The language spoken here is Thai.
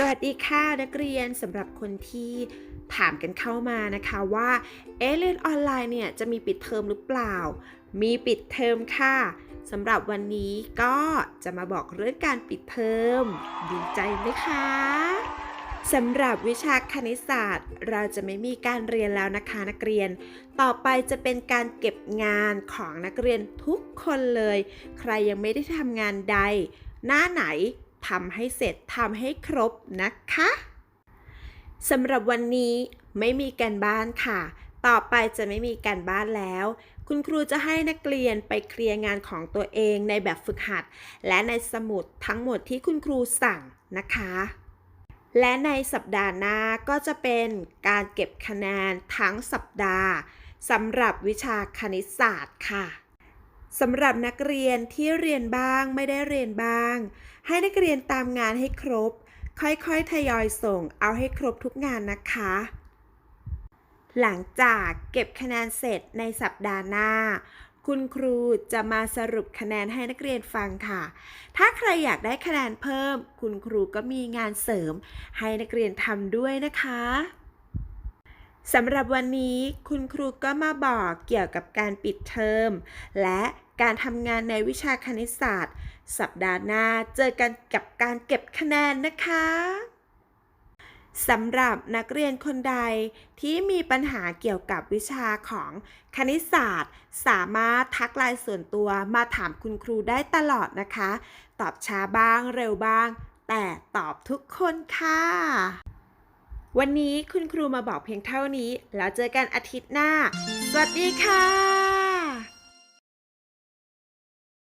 สวัสดีค่ะนักเรียนสำหรับคนที่ถามกันเข้ามานะคะว่าเอเรียนออนไลน์เนี่ยจะมีปิดเทอมหรือเปล่า มีปิดเทอมค่ะสำหรับวันนี้ก็จะมาบอกเรื่องการปิดเทอมดีใจไหมคะสำหรับวิชาคณิตศาสตร์ เราจะไม่มีการเรียนแล้วนะคะนักเรียน ต่อไปจะเป็นการเก็บงานของนักเรียนทุกคนเลย ใครยังไม่ได้ทำงานใด หน้าไหน ทำให้เสร็จทำให้ครบนะคะสำหรับวันนี้ไม่มีการบ้านค่ะ ต่อไปจะไม่มีการบ้านแล้ว คุณครูจะให้นักเรียนไปเคลียร์งานของตัวเองในแบบฝึกหัด และในสมุดทั้งหมดที่คุณครูสั่งนะคะ และในสัปดาห์หน้าก็จะเป็นการเก็บคะแนนทั้งสัปดาห์สำหรับวิชาคณิตศาสตร์ค่ะ สำหรับนักเรียนที่เรียนบ้างไม่ได้เรียนบ้าง ให้นักเรียนตามงานให้ครบ ค่อยๆ ทยอยส่งเอาให้ครบทุกงานนะคะ หลังจากเก็บคะแนนเสร็จในสัปดาห์หน้า คุณครูจะมาสรุปคะแนนให้นักเรียนฟังค่ะ ถ้าใครอยากได้คะแนนเพิ่ม คุณครูก็มีงานเสริม ให้นักเรียนทำด้วยนะคะ สำหรับวันนี้คุณครูก็มาบอกเกี่ยวกับการปิดเทอม และการทำงานในวิชาคณิตศาสตร์ สัปดาห์หน้าเจอกันกับการเก็บคะแนนนะคะสำหรับนักเรียนคนใดที่มีปัญหาเกี่ยวกับวิชาของคณิตศาสตร์ สามารถทักไลน์ส่วนตัวมาถามคุณครูได้ตลอดนะคะ ตอบช้าบ้างเร็วบ้าง แต่ตอบทุกคนค่ะ วันนี้คุณครูมาบอกเพียงเท่านี้ แล้วเจอกันอาทิตย์หน้า สวัสดีค่ะ